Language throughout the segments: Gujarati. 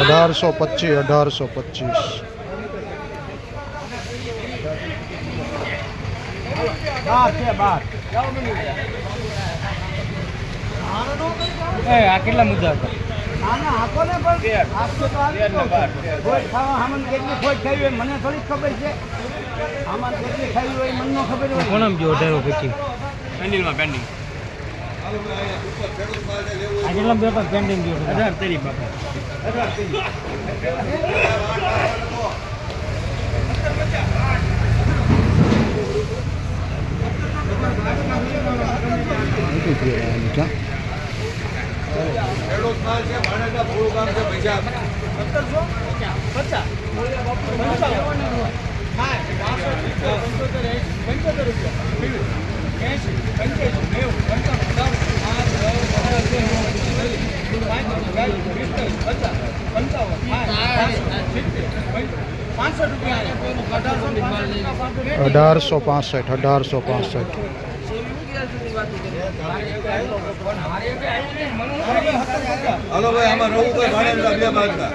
અઢારસો પચીસ અઢારસો પચીસ. બાર છે એ આ કેટલા મુદ્દા હતા? મને થોડી ખબર છે. આમાં કેટલી ખાવી હોય મને ખબર હોય. કોણ ગયો અઢારો પછી પેન્ડિંગમાં પેન્ડિંગ આ કેટલા પેપર પેન્ડિંગ ગયો હજાર તેરી બાપા હજાર તેરી ક્યાં પંચોતેર રૂપિયા અઢારસો પાસઠ અઢારસો પાસઠ. હાલો ભાઈ આમાં રઘુભાઈ ભાણેજના બે બાજકા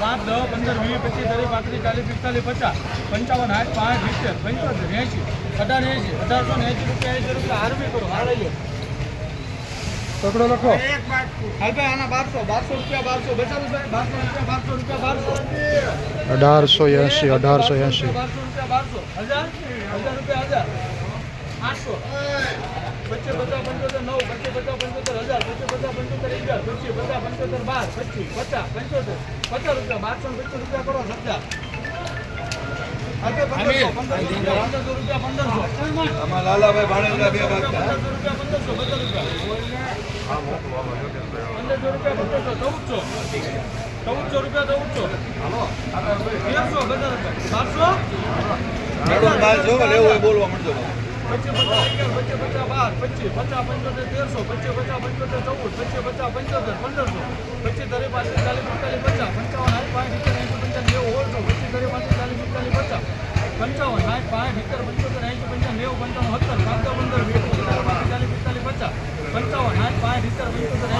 પાંચ દસ પંદર વીસ પચીસ ત્રીસ પાંત્રીસ ચાલીસ પિસ્તાલીસ પચાસ પંચાવન આઠ પાંચ સિત્તેર પંચોતેર એંશી. અઢાર એંશી અઢારસો ને એંશી રૂપિયા એંશી રૂપિયા આરબી કરો હાર લખો. હાલ ભાઈ આના બારસો બારસો રૂપિયા બારસો બચાવ રૂપિયા બારસો રૂપિયા બારસો રૂપિયા બારસો. અઢારસો એંશી અઢારસો એસી બારસો રૂપિયા બારસો. હજાર? હજાર રૂપિયા હજાર. આઠસો. પચીસ પચાસ પંચોતેર નવ પચીસ પચાસ પંચોતેર હજાર. પચીસ પચાસ પંચોતેર અગિયાર. પચીસ પચાસ પંચોતેર બાર. પચીસ પચાસ પંચોતેર. પચાસ રૂપિયા બારસો પચીસ રૂપિયા કરો હજાર. આમાં લાલાભાઈ ભાણેજના બે બાજકા પંદરસો રૂપિયા પંદરસો ચૌદસો ચૌદસો રૂપિયા બારસો બાર જો હોય બોલવા પચીસ પચાસ અગિયાર પચીસ પચાસ બાર પચીસ પચાસ પંચોતેર, તેરસો, પચીસ પચાસ પંચોતેર, ચૌદ, પચીસ પચાસ પંચોતેર, પંદરસો, પચીસ દરેક પાસે ચાલીસ પચાસ પંચાવન આઠ પાંચ સિત્તેર પંચોતેર એસી પંચાવન નેવું પંચાવન સત્તર પાંચસો પંદર વીસ ચાલીસ પિસ્તાલીસ પચાસ પંચાવન આઠ પાંચ સિત્તેર પંચોતેર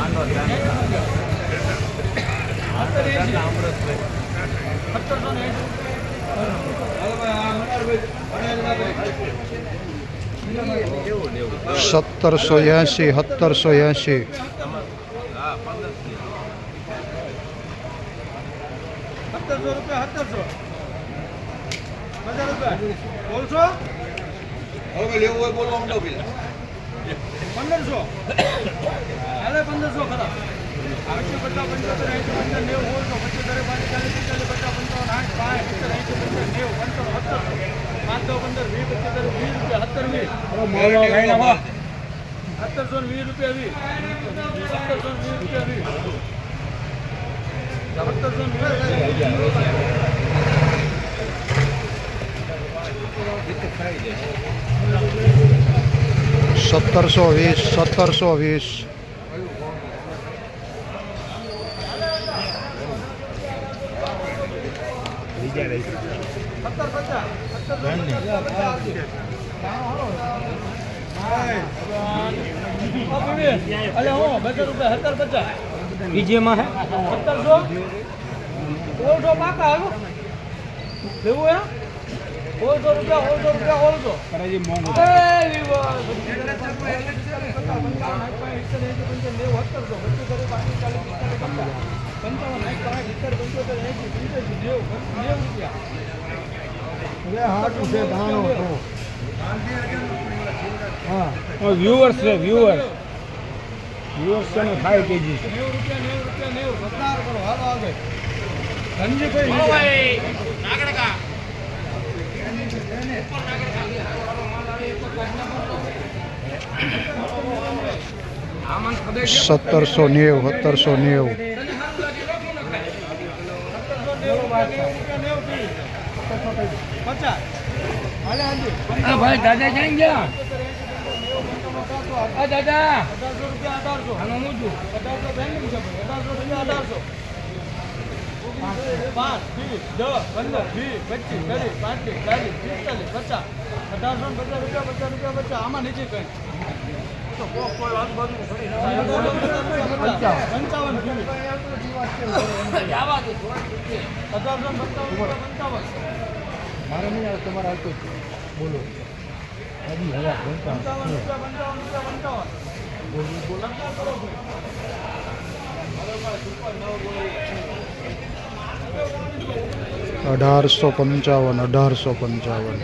સત્તરસો ને બે સત્તરસો એસી સત્તરસો એસી સત્તરસો રૂપિયા સત્તરસો. બોલશો હવે ભાઈ લેવું હોય બોલવા મળો પેલા પંદરસો હાલે પંદરસો ખરા આઠસો પચાસ પંચોતેર એંશી પંચાવન નેવું ઓળસો પચીસ દરે પાંચ ચાલીસ પિસ્તાલીસ પચાસ પંચાવન આઠ પાંચ સિત્તેર એંશી પંચાવન નેવું પંચાવન સત્તર પાંચ દો પંદર વીસ પચીસ દરે વીસ રૂપિયા સત્તર વીસ સત્તરસો ને વીસ રૂપિયા વીસ સત્તરસો ને વીસ રૂપિયા વીસ સત્તરસો ને વીસ સત્તરસો વીસ સત્તરસો વીસ સત્તર પચાસ સત્તર પચાસ અલે હું બસો રૂપિયા સત્તર પચાસ બીજેમાં હે સત્તરસો ઓળસો પાકા હાલો લેવું હે ઓળસો રૂપિયા ઓળસો રૂપિયા ઓળસો કરાજી મોંઘું. એંશી પંચ્યાસી નેવું નેવું રૂપિયા વ્યુઅર્સ છે વ્યુઅર્સ વ્યુઅર્સ છે ને ફાઈવ કેજી છે. નેવું રૂપિયા નેવું રૂપિયા નેવું. કરો હાલો આગળ. ધનજીભાઈ સત્તરસો નેવું સત્તરસો નેવું ભાઈ દાદા ક્યાં ગયા? દાદા. અઢારસો રૂપિયા અઢારસો. અઢારસો બેંક છે. અઢારસો રૂપિયા અઢારસો. પાંચ વીસ દસ પંદર વીસ પચીસ ત્રીસ પાંત્રીસ ચાલીસ પિસ્તાલીસ પચાસ અઢારસો પચાસ રૂપિયા પચાસ રૂપિયા પચાસ આમાં નીચે કઈ પંચાવન અઢારસો પંચાવન પંચાવન મારે નહીં આવે તમારે આવતો જ. બોલો હજી હજાર પંચાવન પંચાવન રૂપિયા પંચાવન રૂપિયા પંચાવન લગ્ન કરો ભાઈ અઢારસો પંચાવન અઢારસો પંચાવન.